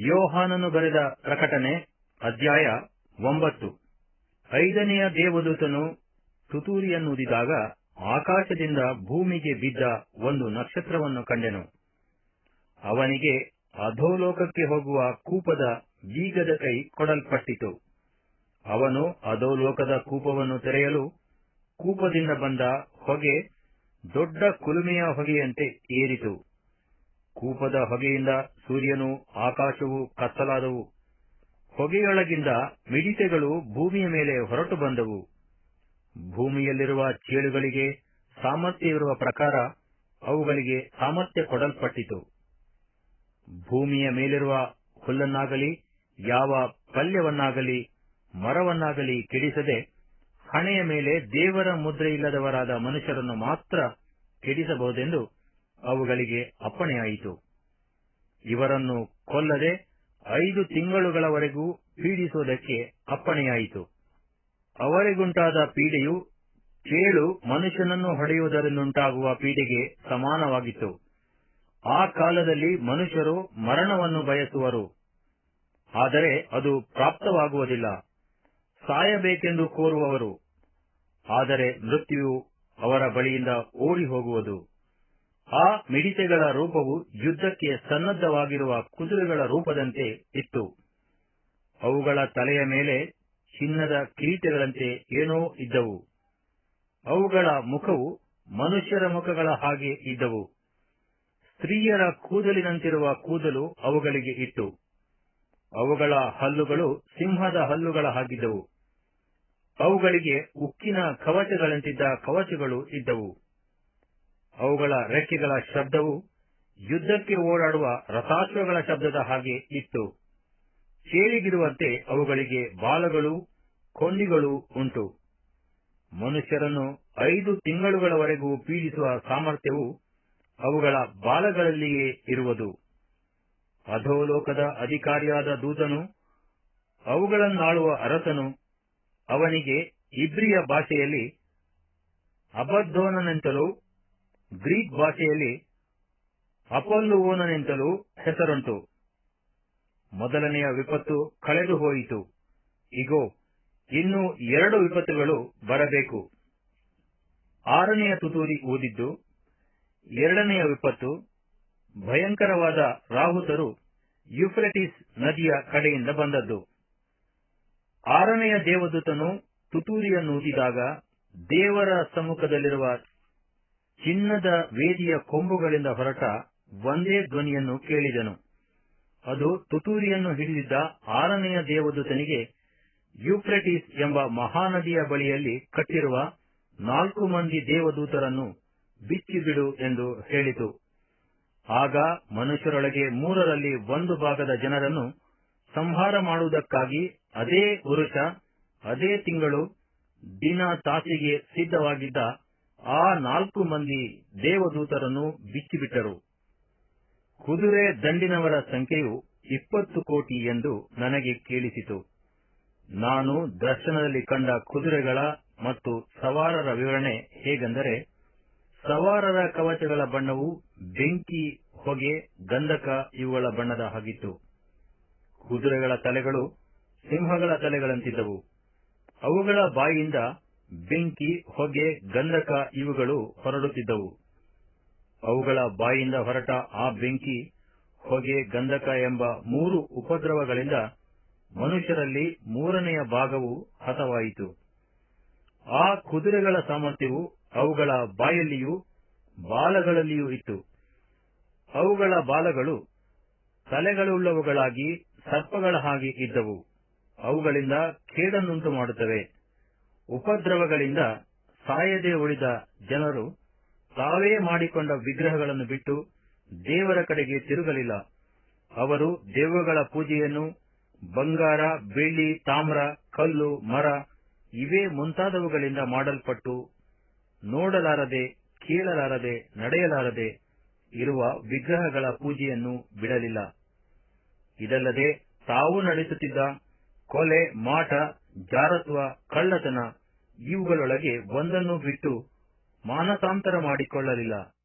ಯೋಹಾನನು ಬರೆದ ಪ್ರಕಟಣೆ ಅಧ್ಯಾಯ ಒಂಬತ್ತು. ಐದನೆಯ ದೇವದೂತನು ತುತೂರಿಯನ್ನುದಿದಾಗ ಆಕಾಶದಿಂದ ಭೂಮಿಗೆ ಬಿದ್ದ ಒಂದು ನಕ್ಷತ್ರವನ್ನು ಕಂಡೆನು. ಅವನಿಗೆ ಅಧೋಲೋಕಕ್ಕೆ ಹೋಗುವ ಕೂಪದ ಬೀಗದ ಕೈ ಕೊಡಲ್ಪಟ್ಟಿತು. ಅವನು ಅಧೋಲೋಕದ ಕೂಪವನ್ನು ತೆರೆಯಲು ಕೂಪದಿಂದ ಬಂದ ಹೊಗೆ ದೊಡ್ಡ ಕುಲುಮೆಯ ಹೊಗೆಯಂತೆ ಏರಿತು. ಕೂಪದ ಹೊಗೆಯಿಂದ ಸೂರ್ಯನು ಆಕಾಶವು ಕತ್ತಲಾದವು. ಹೊಗೆಯೊಳಗಿಂದ ಮಿಡಿತೆಗಳು ಭೂಮಿಯ ಮೇಲೆ ಹೊರಟು ಬಂದವು. ಭೂಮಿಯಲ್ಲಿರುವ ಚೇಳುಗಳಿಗೆ ಸಾಮರ್ಥ್ಯವಿರುವ ಪ್ರಕಾರ ಅವುಗಳಿಗೆ ಸಾಮರ್ಥ್ಯ ಕೊಡಲ್ಪಟ್ಟಿತು. ಭೂಮಿಯ ಮೇಲಿರುವ ಹುಲ್ಲನ್ನಾಗಲಿ, ಯಾವ ಪಲ್ಯವನ್ನಾಗಲಿ, ಮರವನ್ನಾಗಲಿ ಕೆಡಿಸದೆ ಹಣೆಯ ಮೇಲೆ ದೇವರ ಮುದ್ರೆಯಿಲ್ಲದವರಾದ ಮನುಷ್ಯರನ್ನು ಮಾತ್ರ ಕೆಡಿಸಬಹುದೆಂದು ಅವುಗಳಿಗೆ ಅಪ್ಪಣೆಯಾಯಿತು. ಇವರನ್ನು ಕೊಲ್ಲದೆ ಐದು ತಿಂಗಳುಗಳವರೆಗೂ ಪೀಡಿಸುವುದಕ್ಕೆ ಅಪ್ಪಣೆಯಾಯಿತು. ಅವರಿಗುಂಟಾದ ಪೀಡೆಯು ಚೇಳು ಮನುಷ್ಯನನ್ನು ಹೊಡೆಯುವುದರಿಂದುಂಟಾಗುವ ಪೀಡೆಗೆ ಸಮಾನವಾಗಿತ್ತು. ಆ ಕಾಲದಲ್ಲಿ ಮನುಷ್ಯರು ಮರಣವನ್ನು ಬಯಸುವರು. ಆದರೆ ಅದು ಪ್ರಾಪ್ತವಾಗುವುದಿಲ್ಲ. ಸಾಯಬೇಕೆಂದು ಕೋರುವವರು. ಆದರೆ ಮೃತ್ಯು ಅವರ ಬಳಿಯಿಂದ ಓಡಿ ಹೋಗುವುದು ಆ ಮಿಡಿತೆಗಳ ರೂಪವು ಯುದ್ಧಕ್ಕೆ ಸನ್ನದ್ಧವಾಗಿರುವ ಕುದುರೆಗಳ ರೂಪದಂತೆ ಇತ್ತು. ಅವುಗಳ ತಲೆಯ ಮೇಲೆ ಚಿನ್ನದ ಕಿರೀಟಗಳಂತೆ ಏನೋ ಇದ್ದವು. ಅವುಗಳ ಮುಖವು ಮನುಷ್ಯರ ಮುಖಗಳ ಹಾಗೆ ಇದ್ದವು. ಸ್ತ್ರೀಯರ ಕೂದಲಿನಂತಿರುವ ಕೂದಲು ಅವುಗಳಿಗೆ ಇತ್ತು. ಅವುಗಳ ಹಲ್ಲುಗಳು ಸಿಂಹದ ಹಲ್ಲುಗಳ ಹಾಗಿದ್ದವು. ಅವುಗಳಿಗೆ ಉಕ್ಕಿನ ಕವಚಗಳಂತಿದ್ದ ಕವಚಗಳು ಇದ್ದವು. ಅವುಗಳ ರೆಕ್ಕೆಗಳ ಶಬ್ದವು ಯುದ್ಧಕ್ಕೆ ಓಡಾಡುವ ರಥಾಶ್ವಗಳ ಶಬ್ದದ ಹಾಗೆ ಇತ್ತು. ಚೇಳಿಗಿರುವಂತೆ ಅವುಗಳಿಗೆ ಬಾಲಗಳು, ಕೊಂಡಿಗಳು ಉಂಟು. ಮನುಷ್ಯರನ್ನು ಐದು ತಿಂಗಳುಗಳವರೆಗೂ ಪೀಡಿಸುವ ಸಾಮರ್ಥ್ಯವು ಅವುಗಳ ಬಾಲಗಳಲ್ಲಿಯೇ ಇರುವುದು. ಅಧೋಲೋಕದ ಅಧಿಕಾರಿಯಾದ ದೂತನು ಅವುಗಳನ್ನಾಳುವ ಅರಸನು ಅವನಿಗೆ ಇಬ್ರಿಯ ಭಾಷೆಯಲ್ಲಿ ಅಬದ್ದೋನನೆಂತಲೂ ಗ್ರೀಕ್ ಭಾಷೆಯಲ್ಲಿ ಅಪೊಲ್ಲುವೋನನೆಂತಲೂ ಹೆಸರುಂಟು. ಮೊದಲನೆಯ ವಿಪತ್ತು ಕಳೆದು ಹೋಯಿತು. ಇಗೋ, ಇನ್ನು ಎರಡು ವಿಪತ್ತುಗಳು ಬರಬೇಕು. ಆರನೆಯ ತುತೂರಿ ಊದಿದ್ದು ಎರಡನೆಯ ವಿಪತ್ತು, ಭಯಂಕರವಾದ ರಾಹುತರು ಯುಫ್ರೆಟಿಸ್ ನದಿಯ ಕಡೆಯಿಂದ ಬಂದದ್ದು. ಆರನೆಯ ದೇವದೂತನು ತುತೂರಿಯನ್ನೂದಿದಾಗ ದೇವರ ಸಮ್ಮುಖದಲ್ಲಿರುವ ಚಿನ್ನದ ವೇದಿಯ ಕೊಂಬುಗಳಿಂದ ಹೊರಟ ಒಂದೇ ಧ್ವನಿಯನ್ನು ಕೇಳಿದನು. ಅದು ತುತೂರಿಯನ್ನು ಹಿಡಿದಿದ್ದ ಆರನೆಯ ದೇವದೂತನಿಗೆ ಯುಕ್ರೆಟಿಸ್ ಎಂಬ ಮಹಾನದಿಯ ಬಳಿಯಲ್ಲಿ ಕಟ್ಟಿರುವ ನಾಲ್ಕು ಮಂದಿ ದೇವದೂತರನ್ನು ಬಿಚ್ಚಿಬಿಡು ಎಂದು ಹೇಳಿತು. ಆಗ ಮನುಷ್ಯರೊಳಗೆ ಮೂರರಲ್ಲಿ ಒಂದು ಭಾಗದ ಜನರನ್ನು ಸಂಹಾರ ಮಾಡುವುದಕ್ಕಾಗಿ ಅದೇ ವರುಷ, ಅದೇ ತಿಂಗಳು ದಿನ ತಾಸಿಗೆ ಸಿದ್ಧವಾಗಿದ್ದ ಆ ನಾಲ್ಕು ಮಂದಿ ದೇವದೂತರನ್ನು ಬಿಚ್ಚಿಬಿಟ್ಟರು. ಕುದುರೆ ದಂಡಿನವರ ಸಂಖ್ಯೆಯು ಇಪ್ಪತ್ತು ಕೋಟಿ ಎಂದು ನನಗೆ ಕೇಳಿಸಿತು. ನಾನು ದರ್ಶನದಲ್ಲಿ ಕಂಡ ಕುದುರೆಗಳ ಮತ್ತು ಸವಾರರ ವಿವರಣೆ ಹೇಗೆಂದರೆ, ಸವಾರರ ಕವಚಗಳ ಬಣ್ಣವು ಬೆಂಕಿ, ಹೊಗೆ, ಗಂಧಕ ಇವುಗಳ ಬಣ್ಣದ ಹಾಗಿತ್ತು. ಕುದುರೆಗಳ ತಲೆಗಳು ಸಿಂಹಗಳ ತಲೆಗಳಂತಿದ್ದವು. ಅವುಗಳ ಬಾಯಿಯಿಂದ ಬೆಂಕಿ, ಹೊಗೆ, ಗಂಧಕ ಇವುಗಳು ಹೊರಡುತ್ತಿದ್ದವು. ಅವುಗಳ ಬಾಯಿಂದ ಹೊರಟ ಆ ಬೆಂಕಿ, ಹೊಗೆ, ಗಂಧಕ ಎಂಬ ಮೂರು ಉಪದ್ರವಗಳಿಂದ ಮನುಷ್ಯರಲ್ಲಿ ಮೂರನೆಯ ಭಾಗವು ಹತವಾಯಿತು. ಆ ಕುದುರೆಗಳ ಸಾಮರ್ಥ್ಯವು ಅವುಗಳ ಬಾಯಲ್ಲಿಯೂ ಬಾಲಗಳಲ್ಲಿಯೂ ಇತ್ತು. ಅವುಗಳ ಬಾಲಗಳು ತಲೆಗಳುಳ್ಳವುಗಳಾಗಿ ಸರ್ಪಗಳ ಹಾಗೆ ಇದ್ದವು. ಅವುಗಳಿಂದ ಕೇಡನ್ನುಂಟು ಮಾಡುತ್ತವೆ ಉಪದ್ರವಗಳಿಂದ ಸಾಯದೆ ಉಳಿದ ಜನರು ತಾವೇ ಮಾಡಿಕೊಂಡ ವಿಗ್ರಹಗಳನ್ನು ಬಿಟ್ಟು ದೇವರ ಕಡೆಗೆ ತಿರುಗಲಿಲ್ಲ. ಅವರು ದೇವಗಳ ಪೂಜೆಯನ್ನು ಬಂಗಾರ, ಬೆಳ್ಳಿ, ತಾಮ್ರ, ಕಲ್ಲು, ಮರ ಇವೇ ಮುಂತಾದವುಗಳಿಂದ ಮಾಡಲ್ಪಟ್ಟು ನೋಡಲಾರದೆ, ಕೇಳಲಾರದೆ, ನಡೆಯಲಾರದೆ ಇರುವ ವಿಗ್ರಹಗಳ ಪೂಜೆಯನ್ನು ಬಿಡಲಿಲ್ಲ. ಇದಲ್ಲದೆ ತಾವು ನಡೆಸುತ್ತಿದ್ದ ಕೊಲೆ, ಮಾಟ, ಜಾರತ್ವ, ಕಳ್ಳತನ ಇವುಗಳೊಳಗೆ ಒಂದನ್ನೂ ಬಿಟ್ಟು ಮಾನಸಾಂತರ ಮಾಡಿಕೊಳ್ಳಲಿಲ್ಲ.